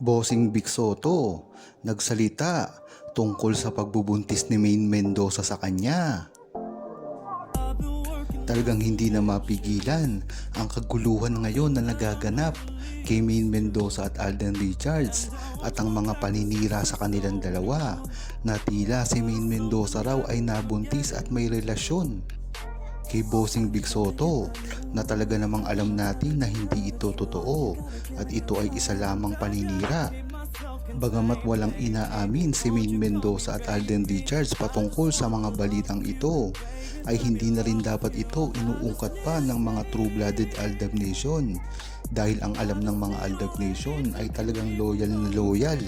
Bossing Big Soto nagsalita tungkol sa pagbubuntis ni Maine Mendoza sa kanya. Talagang hindi na mapigilan ang kaguluhan ngayon na nagaganap kay Maine Mendoza at Alden Richards at ang mga paninira sa kanilang dalawa na tila si Maine Mendoza raw ay nabuntis at may relasyon kay Bossing Big Soto na talaga namang alam natin na hindi ito totoo at ito ay isa lamang paninira. Bagamat walang inaamin si Maine Mendoza at Alden Richards patungkol sa mga balitang ito, ay hindi na rin dapat ito inuungkat pa ng mga true-blooded Aldab Nation dahil ang alam ng mga Aldab Nation ay talagang loyal na loyal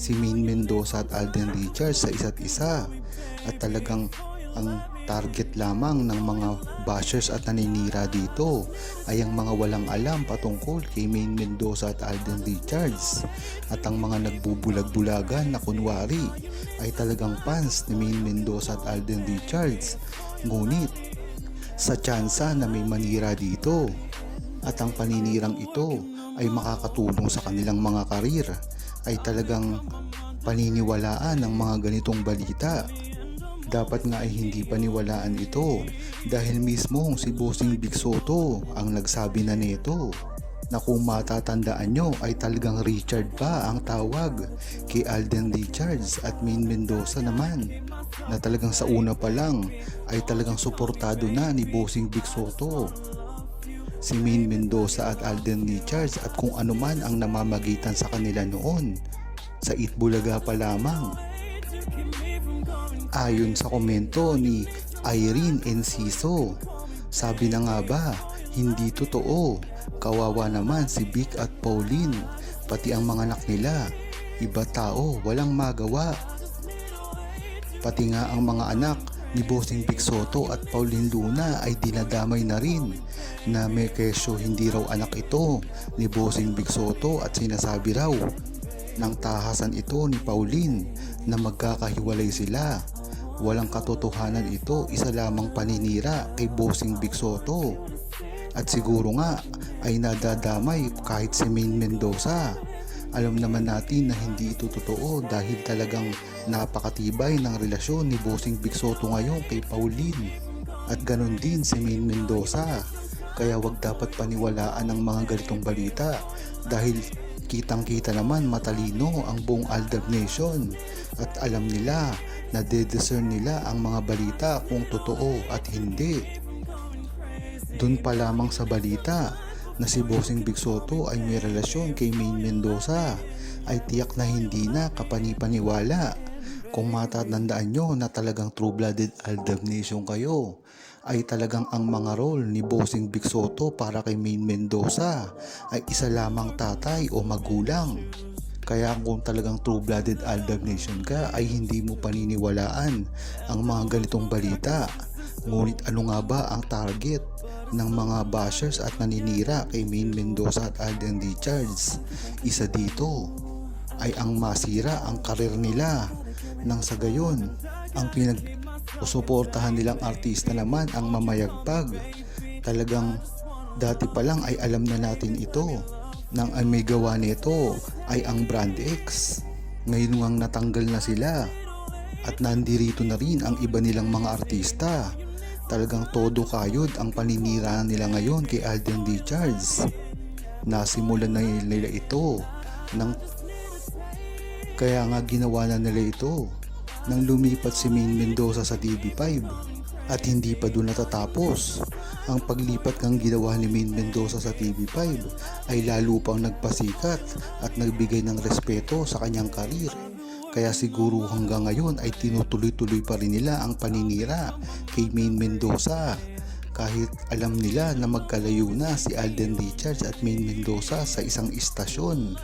si Maine Mendoza at Alden Richards sa isa't isa at talagang ang target lamang ng mga bashers at naninira dito ay ang mga walang alam patungkol kay Maine Mendoza at Alden Richards. At ang mga nagbubulag-bulagan na kunwari ay talagang fans ni Maine Mendoza at Alden Richards. Ngunit sa tsansa na may manira dito at ang paninirang ito ay makakatulong sa kanilang mga karir ay talagang paniniwalaan ng mga ganitong balita dapat nga ay hindi paniwalaan ito dahil mismo si Bossing Big Soto ang nagsabi na nito na kung matatandaan nyo ay talagang Richard pa ang tawag kay Alden Richards at Maine Mendoza naman na talagang sa una pa lang ay talagang suportado na ni Bossing Big Soto. Si Maine Mendoza at Alden Richards at kung ano man ang namamagitan sa kanila noon sa Itbulaga pa lamang Ayon sa komento ni Irene Enciso, sabi na nga ba, hindi totoo. Kawawa naman si Vic at Pauline, pati ang mga anak nila. Iba tao, walang magawa. Pati nga ang mga anak ni Bossing Vic Soto at Pauline Luna ay dinadamay na rin na may kesyo hindi raw anak ito ni Bossing Vic Soto at sinasabi raw ng tahasan ito ni Pauline na magkakahiwalay sila. Walang katotohanan ito, isa lamang paninira kay Bossing Big Soto. At siguro nga ay nadadamay kahit si Maine Mendoza. Alam naman natin na hindi ito totoo dahil talagang napakatibay ng relasyon ni Bossing Big Soto ngayon kay Pauline. At ganon din si Maine Mendoza. Kaya wag dapat paniwalaan ang mga ganitong balita dahil kitang kita naman matalino ang buong Aldab Nation at alam nila na de-discern nila ang mga balita kung totoo at hindi. Doon pa lamang sa balita na si Bossing Big Soto ay may relasyon kay Maine Mendoza ay tiyak na hindi na kapanipaniwala. Kung matatandaan nyo na talagang true-blooded Aldab Nation kayo, ay talagang ang mga role ni Bossing Big Soto para kay Maine Mendoza ay isa lamang tatay o magulang. Kaya kung talagang true-blooded Aldab Nation ka ay hindi mo paniniwalaan ang mga ganitong balita. Ngunit ano nga ba ang target ng mga bashers at naninira kay Maine Mendoza at Alden Richards? Isa dito ay ang masira ang karir nila nang sa gayon ang pinag suportahan nilang artista naman ang mamayagpag. Talagang dati pa lang ay alam na natin ito nang ang may gawa nito ay ang Brand X. Ngayon ngang natanggal na sila at nandirito na rin ang iba nilang mga artista. Talagang todo kayod ang paninira nila ngayon kay Alden Richards. Nasimulan na nila ito ng kaya nga ginawa na nila ito nang lumipat si Maine Mendoza sa TV5 at hindi pa doon natatapos. Ang paglipat ng ginawa ni Maine Mendoza sa TV5 ay lalo pang nagpasikat at nagbigay ng respeto sa kanyang karir. Kaya siguro hanggang ngayon ay tinutuloy-tuloy pa rin nila ang paninira kay Maine Mendoza kahit alam nila na magkalayo na si Alden Richards at Maine Mendoza sa isang istasyon.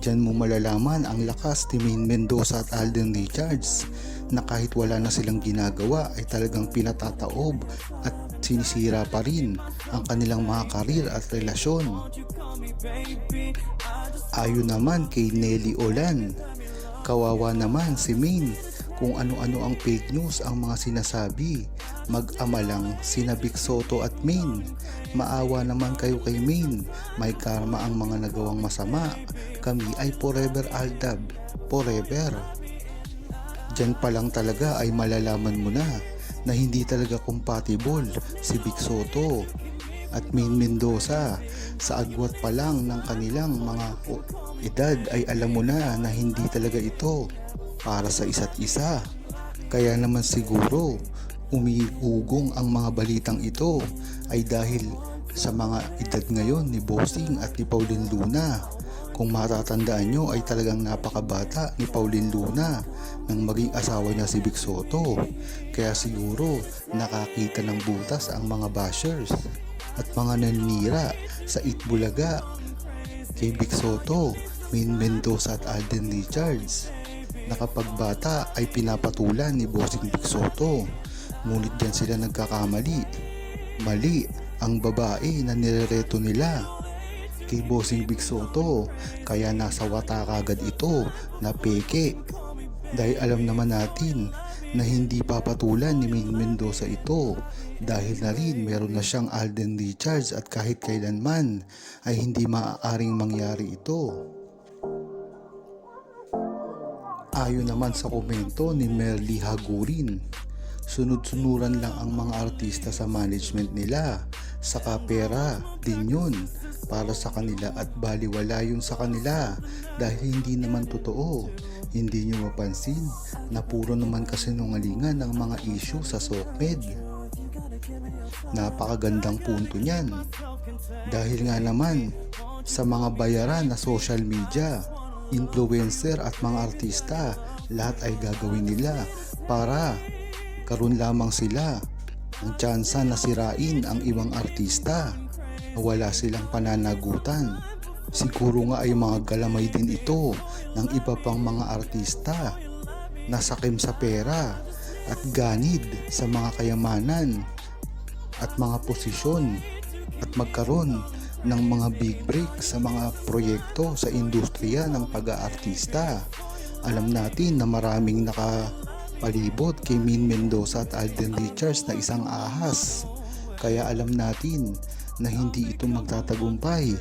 Diyan mo malalaman ang lakas ni Maine Mendoza at Alden Richards na kahit wala na silang ginagawa ay talagang pinatataob at sinisira pa rin ang kanilang mga karir at relasyon. Ayon naman kay Nelly Olan, kawawa naman si Maine kung ano-ano ang fake news ang mga sinasabi. Mag-ama lang sina Vic Soto at Main. Maawa naman kayo kay Main. May karma ang mga nagawang masama. Kami ay forever Aldab. Forever. Diyan pa lang talaga ay malalaman mo na na hindi talaga compatible si Vic Soto at Main Mendoza. Sa agwat pa lang ng kanilang mga edad ay alam mo na na hindi talaga ito para sa isa't isa. Kaya naman siguro umiugong ang mga balitang ito ay dahil sa mga edad ngayon ni Bossing at ni Pauline Luna. Kung matatandaan nyo ay talagang napakabata ni Pauline Luna nang maging asawa niya si Vic Soto. Kaya siguro nakakita ng butas ang mga bashers at mga nanira sa Itbulaga kay Vic Soto, Min Mendoza at Alden Richards na kapag bata ay pinapatulan ni Bossing Vic Soto. Ngunit dyan sila nagkakamali. Mali ang babae na nirereto nila kay Bossing Big Soto kaya nasa wata kagad ito na peke dahil alam naman natin na hindi papatulan ni Ming Mendoza ito dahil na rin meron na siyang Alden Richards at kahit kailanman ay hindi maaaring mangyari ito. Ayon naman sa komento ni Merly Hagurin, sunod-sunuran lang ang mga artista sa management nila. Saka pera din yun para sa kanila at baliwala yun sa kanila dahil hindi naman totoo. Hindi nyo mapansin na puro naman kasinungalingan ang mga issue sa SOCMED. Napakagandang punto niyan. Dahil nga naman sa mga bayaran na social media, influencer at mga artista, lahat ay gagawin nila para karon lamang sila. Ang tsansa na sirain ang ibang artista. Na wala silang pananagutan. Siguro nga ay mga galamay din ito ng iba pang mga artista. Na sakim sa pera at ganid sa mga kayamanan at mga posisyon at magkaroon ng mga big break sa mga proyekto sa industriya ng pag-aartista. Alam natin na maraming nakapalibot kay Min Mendoza at Alden Richards na isang ahas. Kaya alam natin na hindi ito magtatagumpay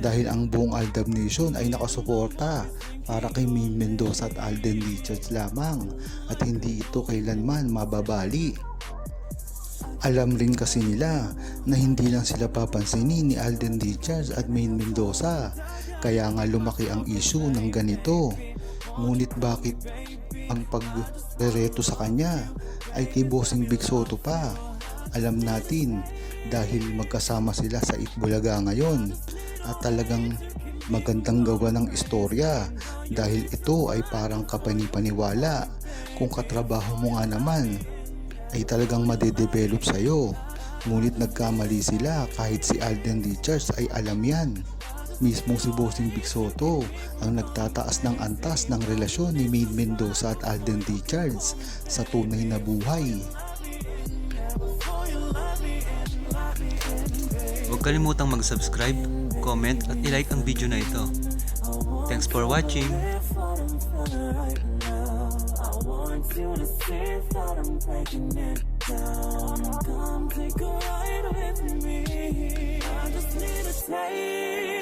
dahil ang buong Aldab Nation ay nakasuporta para kay Min Mendoza at Alden Richards lamang at hindi ito kailanman mababali. Alam rin kasi nila na hindi lang sila papansinin ni Alden Richards at Main Mendoza kaya nga lumaki ang issue ng ganito. Ngunit bakit ang pagrereto sa kanya ay kay Bossing Big Soto pa? Alam natin dahil magkasama sila sa Itbulaga ngayon at talagang magandang gawa ng istorya dahil ito ay parang kapanipaniwala kung katrabaho mo nga naman ay talagang madedevelop sa'yo. Ngunit nagkamali sila kahit si Alden Richards ay alam yan. Mismo si Bossing Big Soto ang nagtataas ng antas ng relasyon ni Maine Mendoza at Alden Richards sa tunay na buhay. Huwag kalimutang mag-subscribe, comment at ilike ang video na ito. Thanks for watching! You to see that I'm breaking it down. Come take a ride with me. I just need a taste.